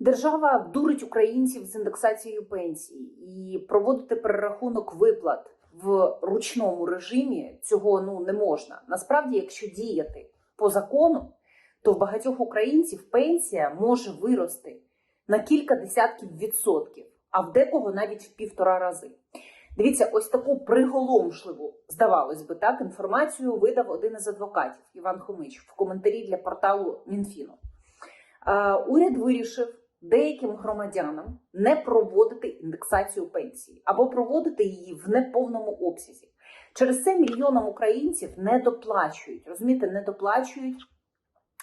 Держава дурить українців з індексацією пенсій і проводити перерахунок виплат в ручному режимі цього ну не можна. Насправді, якщо діяти по закону, то в багатьох українців пенсія може вирости на кілька десятків відсотків, а в декого навіть в півтора рази. Дивіться, ось таку приголомшливу, здавалось би, так інформацію видав один із адвокатів Іван Хомич в коментарі для порталу Мінфіну. Е, уряд вирішив деяким громадянам не проводити індексацію пенсії або проводити її в неповному обсязі. Через це мільйонам українців не доплачують, розумієте, не доплачують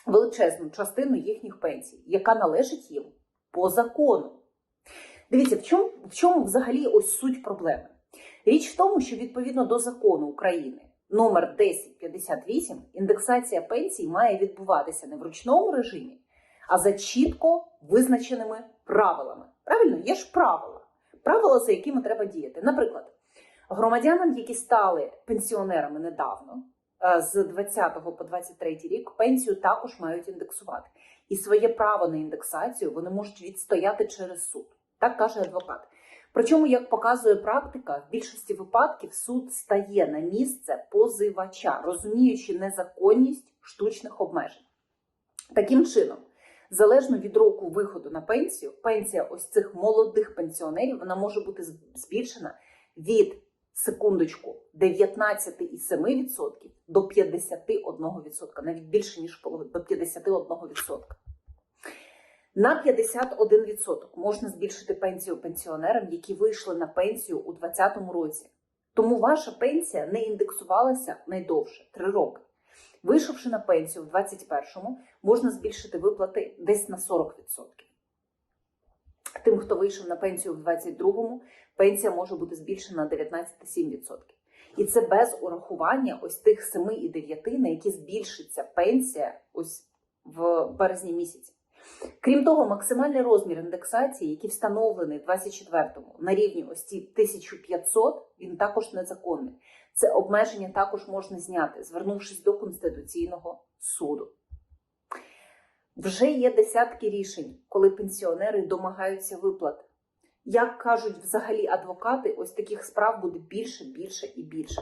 величезну частину їхніх пенсій, яка належить їм по закону. Дивіться, в чому, в чому взагалі ось суть проблеми? Річ в тому, що відповідно до закону України номер 1058 індексація пенсій має відбуватися не в ручному режимі, а за чітко визначеними правилами. Правильно, є ж правила, правила, за якими треба діяти. Наприклад, громадянам, які стали пенсіонерами недавно, е, з 20 по 23 рік, пенсію також мають індексувати. І своє право на індексацію вони можуть відстояти через суд. Так каже адвокат. Причому, як показує практика, в більшості випадків суд стає на місце позивача, розуміючи незаконність штучних обмежень. Таким чином, залежно від року виходу на пенсію, пенсія ось цих молодих пенсіонерів вона може бути збільшена від секундочку 19,7% до 51%, навіть більше ніж половина, до 51%. На 51% можна збільшити пенсію пенсіонерам, які вийшли на пенсію у 2020 році. Тому ваша пенсія не індексувалася найдовше 3 роки. Вийшовши на пенсію в 2021-му, можна збільшити виплати десь на 40%. Тим, хто вийшов на пенсію в 2022-му, пенсія може бути збільшена на 19,7%. І це без урахування ось тих 7 і 9, на які збільшиться пенсія ось в березні місяці. Крім того, максимальний розмір індексації, який встановлений в 24-му на рівні ось ці 1500, він також незаконний. Це обмеження також можна зняти, звернувшись до Конституційного суду. Вже є десятки рішень, коли пенсіонери домагаються виплат. Як кажуть взагалі адвокати, ось таких справ буде більше, більше і більше.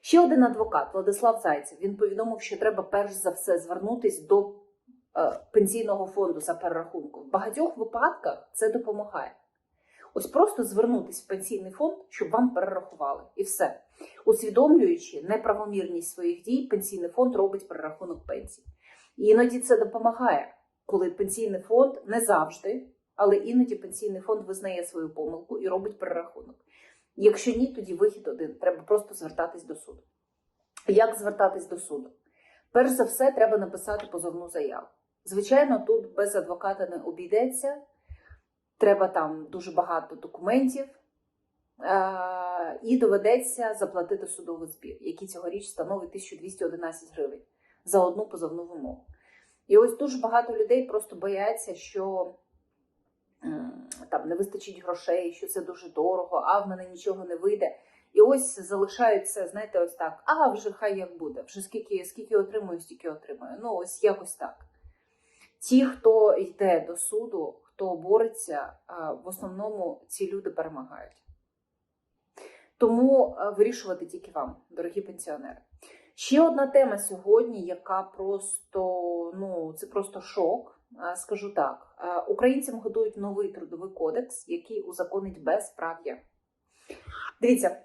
Ще один адвокат, Владислав Зайцев, він повідомив, що треба перш за все звернутись до е, пенсійного фонду за перерахунком. В багатьох випадках це допомагає. Ось просто звернутися в пенсійний фонд, щоб вам перерахували. І все. Усвідомлюючи неправомірність своїх дій, пенсійний фонд робить перерахунок пенсій. Іноді це допомагає, коли пенсійний фонд не завжди, але іноді пенсійний фонд визнає свою помилку і робить перерахунок. Якщо ні, тоді вихід один. Треба просто звертатись до суду. Як звертатись до суду? Перш за все, треба написати позовну заяву. Звичайно, тут без адвоката не обійдеться. Треба там дуже багато документів, е- і доведеться заплатити судовий збір, який цьогоріч становить 1211 гривень за одну позовну вимогу. І ось дуже багато людей просто бояться, що там не вистачить грошей, що це дуже дорого, а в мене нічого не вийде. І ось залишаються, знаєте, ось так. А вже хай як буде, вже скільки скільки отримую, стільки отримую. Ну, ось якось так. Ті, хто йде до суду, хто бореться, в основному ці люди перемагають. Тому вирішувати тільки вам, дорогі пенсіонери. Ще одна тема сьогодні, яка просто ну це просто шок. Скажу так: українцям готують новий трудовий кодекс, який узаконить безправ'я. Дивіться,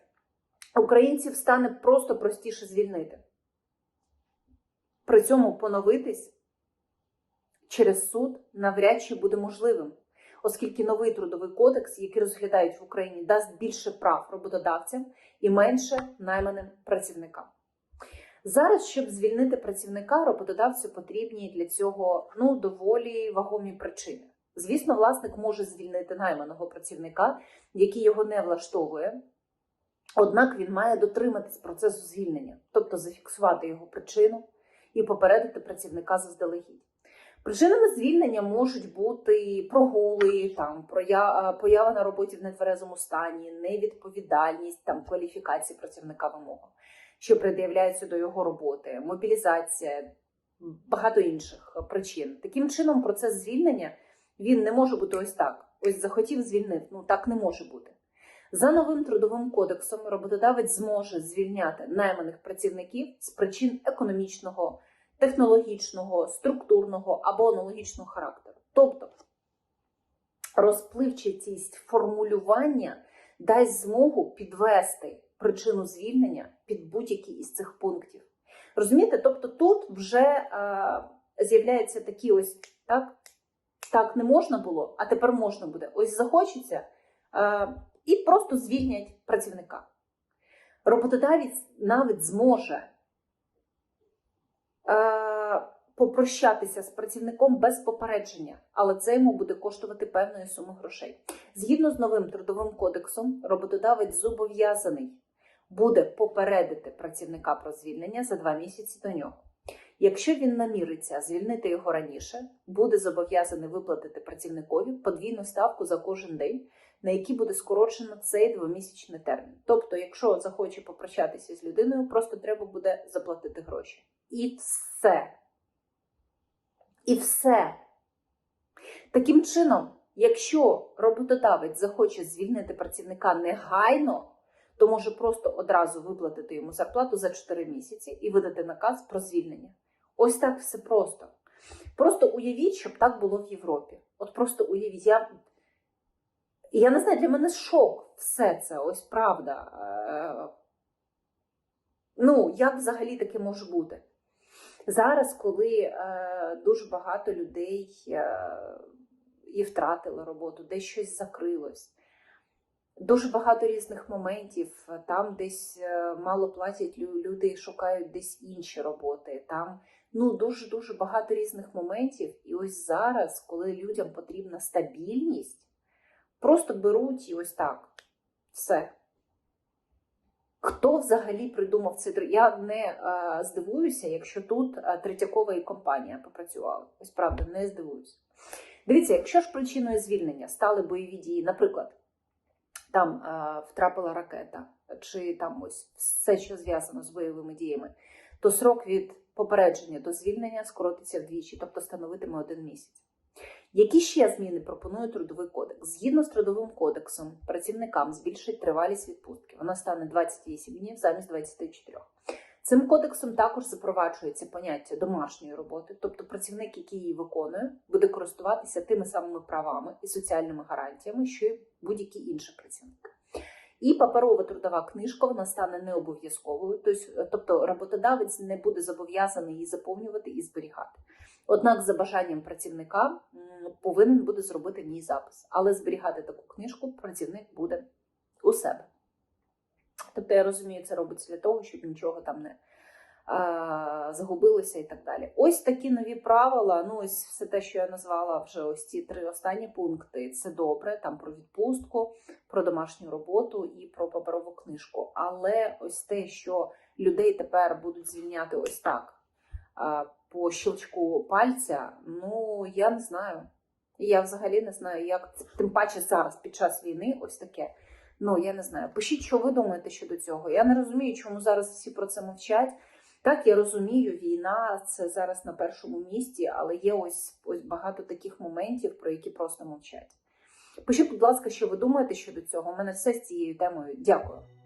українців стане просто простіше звільнити. При цьому поновитись через суд навряд чи буде можливим, оскільки новий трудовий кодекс, який розглядають в Україні, дасть більше прав роботодавцям і менше найманим працівникам. Зараз, щоб звільнити працівника, роботодавцю потрібні для цього ну доволі вагомі причини. Звісно, власник може звільнити найманого працівника, який його не влаштовує. Однак він має дотриматись процесу звільнення, тобто зафіксувати його причину і попередити працівника заздалегідь. Причинами звільнення можуть бути прогули, там поява на роботі в нетверезому стані, невідповідальність, там кваліфікації працівника вимогам що пред'являються до його роботи, мобілізація, багато інших причин. Таким чином, процес звільнення Він не може бути ось так. Ось захотів, звільнив. Ну так не може бути. За новим трудовим кодексом роботодавець зможе звільняти найманих працівників з причин економічного, технологічного, структурного або аналогічного характеру. Тобто розпливчатість формулювання дасть змогу підвести причину звільнення під будь-який із цих пунктів. Розумієте? Тобто тут вже е, з'являються такі ось так, так не можна було, а тепер можна буде. Ось захочеться е, і просто звільнять працівника. Роботодавець навіть зможе попрощатися з працівником без попередження, але це йому буде коштувати певної суми грошей. Згідно з новим трудовим кодексом, роботодавець зобов'язаний буде попередити працівника про звільнення за два місяці до нього. Якщо він наміриться звільнити його раніше, буде зобов'язаний виплатити працівникові подвійну ставку за кожен день, на який буде скорочено цей двомісячний термін. Тобто, якщо захоче попрощатися з людиною, просто треба буде заплатити гроші. І все. І все. Таким чином, якщо роботодавець захоче звільнити працівника негайно, то може просто одразу виплатити йому зарплату за 4 місяці і видати наказ про звільнення. Ось так все просто. Просто уявіть, щоб так було в Європі. От просто уявіть, я, я не знаю, для мене шок все це, ось правда. Е, Ну, як взагалі таке може бути? Зараз, коли е, дуже багато людей е, і втратили роботу, десь щось закрилось. Дуже багато різних моментів. Там десь е, мало платять лю- люди, шукають десь інші роботи. Там ну дуже дуже багато різних моментів. І ось зараз, коли людям потрібна стабільність, просто беруть і ось так все. Хто взагалі придумав др- Я не е, здивуюся, якщо тут е, Третьякова і компанія попрацювали. Ось правда, не здивуюся. Дивіться, якщо ж причиною звільнення стали бойові дії, наприклад, там е, втрапила ракета, чи там ось все, що зв'язано з бойовими діями, то срок від попередження до звільнення скоротиться вдвічі, тобто становитиме один місяць. Які ще зміни пропонує трудовий кодекс? Згідно з трудовим кодексом, працівникам збільшить тривалість відпустки. Вона стане 28 днів замість 24. Цим кодексом також запроваджується поняття домашньої роботи, тобто працівник, який її виконує, буде користуватися тими самими правами і соціальними гарантіями, що й будь-який інший працівник. І паперова трудова книжка вона стане не обов'язковою, тобто- тобто роботодавець не буде зобов'язаний її заповнювати і зберігати. Однак, за бажанням працівника повинен буде зробити в ній запис, але зберігати таку книжку працівник буде у себе. Тобто, я розумію, це робиться для того, щоб нічого там не а, загубилося і так далі. Ось такі нові правила. Ну, ось все те, що я назвала вже ось ці три останні пункти. Це добре, там про відпустку, про домашню роботу і про паперову книжку. Але ось те, що людей тепер будуть звільняти ось так по щелчку пальця, ну я не знаю. Я взагалі не знаю, як тим паче зараз під час війни ось таке. Ну, я не знаю. Пишіть, що ви думаєте щодо цього. Я не розумію, чому зараз всі про це мовчать. Так, я розумію, війна це зараз на першому місці, але є ось, ось багато таких моментів, про які просто мовчать. Пишіть, будь ласка, що ви думаєте щодо цього. У мене все з цією темою. Дякую.